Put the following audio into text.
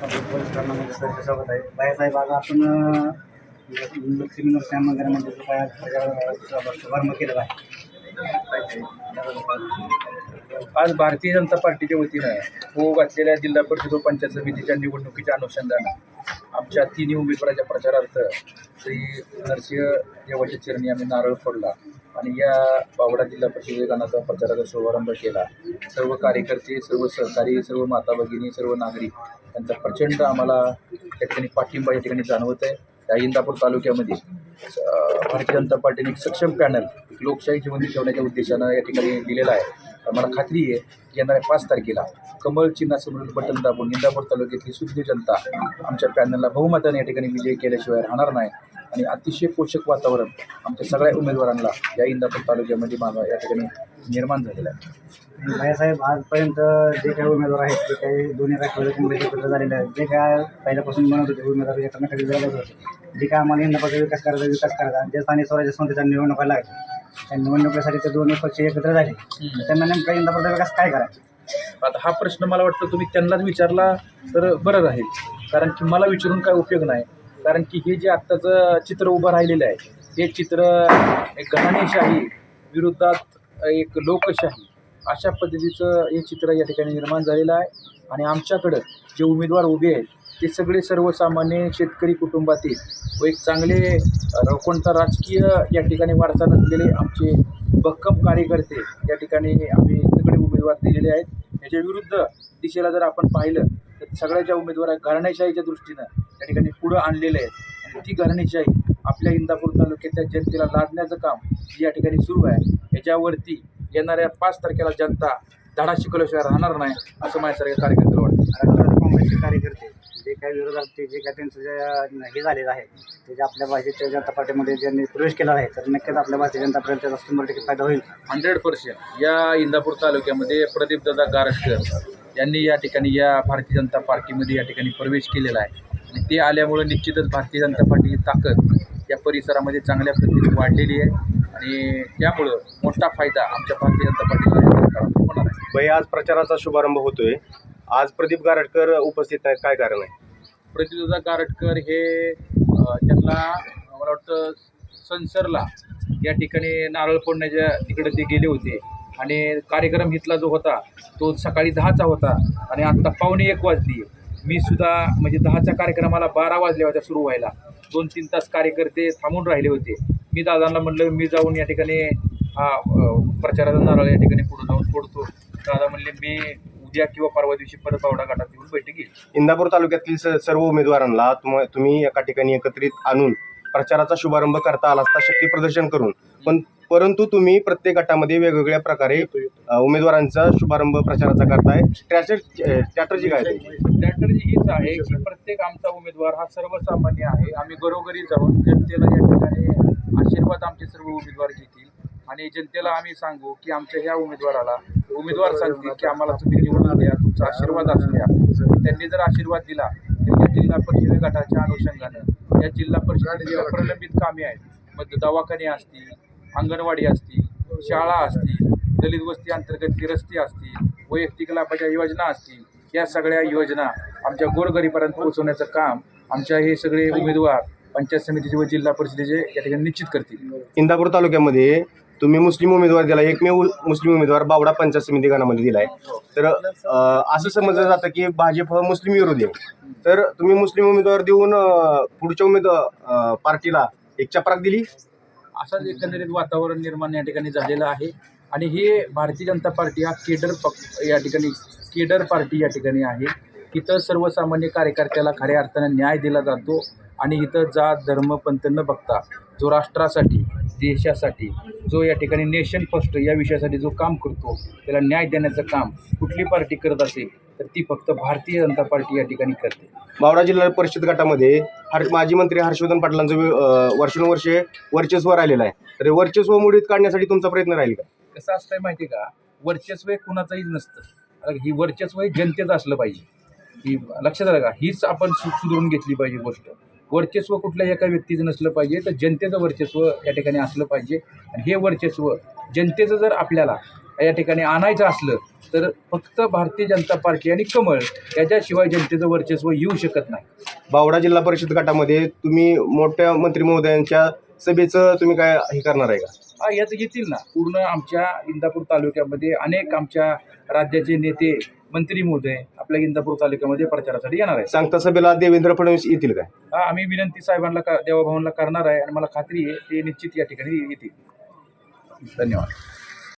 परिसरामध्ये आहे आज आपण लक्ष्मी नरसिंह मंदिरामध्ये शुभारंभ केलेला आहे आज भारतीय जनता पार्टीच्या वतीनं हो घातलेल्या जिल्हा परिषद व पंचायत समितीच्या निवडणुकीच्या अनुषंगानं आमच्या तिन्ही उमेदवाराच्या प्रचारार्थ श्री नरसिंह देवाच्या चरणी आम्ही नारळ फोडला. आणि या बावडा जिल्हा परिषद प्रचाराचा शुभारंभ केला. सर्व कार्यकर्ते सर्व सहकारी सर्व माता भगिनी सर्व नागरिक यांचा प्रचंड आम्हाला या ठिकाणी पाठिंबा या ठिकाणी जाणवत आहे. त्या इंदापूर तालुक्यामध्ये भारतीय जनता पार्टीने एक सक्षम पॅनल लोकशाही जिवंत ठेवण्याच्या उद्देशानं या ठिकाणी दिलेला आहे. मला खात्री आहे की येणाऱ्या पाच तारखेला कमळ चिन्हासमोरील बटन दाबून इंदापूर तालुक्यातली शुद्ध जनता आमच्या पॅनलला बहुमताने या ठिकाणी विजय केल्याशिवाय राहणार नाही. आणि अतिशय पोषक वातावरण आमच्या सगळ्या उमेदवारांना या इंदापूर तालुक्यामध्ये माझा या ठिकाणी निर्माण झालेलं आहे. बाळासाहेब आजपर्यंत जे काही उमेदवार आहेत ते काही दोन्ही राष्ट्रवादी काँग्रेस एकत्र झालेले आहेत. जे काय पहिल्यापासून म्हणत होते उमेदवार एकमेकांनी जळत होते. जे काय आम्हाला इंदापूरचा विकास करायचा विकास करायचा. आणि जे स्थानिक स्वराज्य संस्थेच्या निवडणुका लागल्या. त्या निवडणुकीसाठी ते दोन्ही पक्ष एकत्र झाले. त्यांना नेमका इंदापूरचा विकास काय करायचा? आता हा प्रश्न मला वाटतं तुम्ही त्यांनाच विचारला तर बरं राहील. कारण की मला विचारून काय उपयोग नाही. कारण की हे जे आत्ताचं चित्र उभं राहिलेलं आहे हे चित्र एक घराणेशाही विरुद्धात एक लोकशाही अशा पद्धतीचं हे चित्र या ठिकाणी निर्माण झालेलं आहे. आणि आमच्याकडं जे उमेदवार उभे आहेत ते सगळे सर्वसामान्य शेतकरी कुटुंबातील व एक चांगले कोणता राजकीय या ठिकाणी वारसा नसलेले आमचे भक्कम कार्यकर्ते या ठिकाणी आम्ही सगळे उमेदवार दिलेले आहेत. याच्या विरुद्ध दिशेला जर आपण पाहिलं तर सगळ्याच्या उमेदवार घराण्याशाहीच्या दृष्टीनं या ठिकाणी पुढं आणलेले आहेत. आणि ती घराणेशाही आपल्या इंदापूर तालुक्यातल्या जनतेला लादण्याचं काम या ठिकाणी सुरू आहे. याच्यावरती येणाऱ्या पाच तारखेला जनता धडा शिकवल्याशिवाय राहणार नाही असं माझ्यासारख्या कार्यकर्त्याला वाटतं. काँग्रेसचे कार्यकर्ते जे काही विरोधात ते जे काही त्यांचं जे हे झालेलं आहे ते जे आपल्या भारतीय जनता पार्टीमध्ये ज्यांनी प्रवेश केला आहे तर नक्कीच आपल्या भारतीय जनता त्याचा शंभर टक्के फायदा होईल. Hundred percent. या इंदापूर तालुक्यामध्ये प्रदीपदादा गारटकर यांनी या ठिकाणी या भारतीय जनता पार्टीमध्ये या ठिकाणी प्रवेश केलेला आहे. आणि ते आल्यामुळं निश्चितच भारतीय जनता पार्टीची ताकद या परिसरामध्ये चांगल्या पद्धतीने वाढलेली आहे. आणि त्यामुळं मोठा फायदा आमच्या भारतीय जनता पार्टीला होणार आहे. भाई आज प्रचाराचा शुभारंभ होतोय. आज प्रदीप गारटकर उपस्थित नाहीत. काय कारण आहे? प्रदीपदादा गारटकर हे त्यांना मला वाटतं संसरला या ठिकाणी नारळ फोडण्याच्या तिकडे ते गेले होते. आणि कार्यक्रम इथला जो होता तो सकाळी दहाचा होता आणि आत्ता पावणे एक वाजली. मी सुद्धा म्हणजे दहाच्या कार्यक्रमाला बारा वाजल्या होत्या सुरू व्हायला. दोन तीन तास कार्यकर्ते थांबून राहिले होते. मी दादांना म्हटलं मी जाऊन या ठिकाणी हा प्रचाराचा नारळ या ठिकाणी पुढे जाऊन फोडतो दादा म्हणले मी उद्या किंवा परवा दिवशी परत पावडा घाटात येऊन बैठक घेईल. इंदापूर तालुक्यातील स- सर्व उमेदवारांना तुम्ही एका ठिकाणी एकत्रित आणून प्रचाराचा शुभारंभ करता आला असता शक्ती प्रदर्शन करून. पण परंतु तुम्ही प्रत्येक गटामध्ये वेगवेगळ्या प्रकारे अ, उमेदवारांचा शुभारंभ प्रचाराचा करताय. स्ट्रॅटर्जी काय आहे तुमची? स्ट्रॅटर्जी हीच आहे की प्रत्येक आमचा उमेदवार हा सर्वसामान्य आहे. आम्ही घरोघरी जाऊन जनतेला या ठिकाणी आशीर्वाद आमचे सर्व उमेदवार घेतील. आणि जनतेला आम्ही सांगू की आमच्या ह्या उमेदवाराला उमेदवार सांगतील की आम्हाला तुम्ही निवडून द्या तुमचा आशीर्वाद असू द्या. त्यांनी जर आशीर्वाद दिला तर या जिल्हा परिषद गटाच्या अनुषंगानं या जिल्हा परिषदेच्या प्रलंबित कामे आहेत. मग दवाखाने असतील अंगणवाडी असतील शाळा असतील दलित वस्ती अंतर्गत रस्ते असतील वैयक्तिक लाभाच्या योजना असतील या सगळ्या योजना आमच्या गोरगरीपर्यंत पोहोचवण्याचं काम आमच्या हे सगळे उमेदवार पंचायत समितीचे व जिल्हा परिषदेचे या ठिकाणी निश्चित करतील. इंदापूर तालुक्यामध्ये तुम्ही मुस्लिम उमेदवार दिला एकमेव मुस्लिम उमेदवार बावडा पंचायत समिती गणामध्ये दिलाय. तर अ, असं समजलं जातं की भाजप हा मुस्लिम विरोधी आहे. तर तुम्ही मुस्लिम उमेदवार देऊन अ, पुढच्या उमेदवार अ, पार्टीला एक चपराक दिली? असंच एकंदरीत वातावरण निर्माण या ठिकाणी झालेलं आहे. आणि हे भारतीय जनता पार्टी हा केडर पक्ष या ठिकाणी केडर पार्टी या ठिकाणी आहे. इथं सर्वसामान्य कार्यकर्त्याला खऱ्या अर्थानं न्याय दिला जातो. आणि इथं जात धर्मपंथ न बघता जो राष्ट्रासाठी देशासाठी जो या ठिकाणी नेशन फर्स्ट या विषयासाठी जो काम करतो त्याला न्याय देण्याचं काम कुठली पार्टी करत असेल तर ती फक्त भारतीय जनता पार्टी या ठिकाणी करते. बावडा जिल्हा परिषद गटामध्ये हर माजी मंत्री हर्षवर्धन पाटलांचं वर्षानुवर्षे वर्चस्व राहिलेलं आहे. तर वर्चस्व मोडीत काढण्यासाठी तुमचा प्रयत्न राहील का? कसं असतंय माहिती आहे का? वर्चस्व हे कुणाचंही नसतं. ही वर्चस्व हे जनतेचं असलं पाहिजे. ही लक्षात आलं का हीच आपण सुधारून घेतली पाहिजे गोष्ट. वर्चस्व कुठल्या एका व्यक्तीचं नसलं पाहिजे तर जनतेचं वर्चस्व या ठिकाणी असलं पाहिजे. आणि हे वर्चस्व जनतेचं जर आपल्याला या ठिकाणी आणायचं असलं तर फक्त भारतीय जनता पार्टी आणि कमळ याच्याशिवाय जनतेचं वर्चस्व येऊ शकत नाही. बावडा जिल्हा परिषद गटामध्ये तुम्ही मोठ्या मंत्री महोदयांच्या सभेचं तुम्ही काय हे करणार आहे का? हा यात येतील ना. पूर्ण आमच्या इंदापूर तालुक्यामध्ये अनेक आमच्या राज्याचे नेते मंत्री महोदय आपल्या इंदापूर तालुक्यामध्ये प्रचारासाठी येणार आहेत. सांगता सभेला देवेंद्र फडणवीस येतील काय? हा आम्ही विनंती साहेबांना का करणार आहे आणि मला खात्री आहे ते निश्चित या ठिकाणी येतील. धन्यवाद.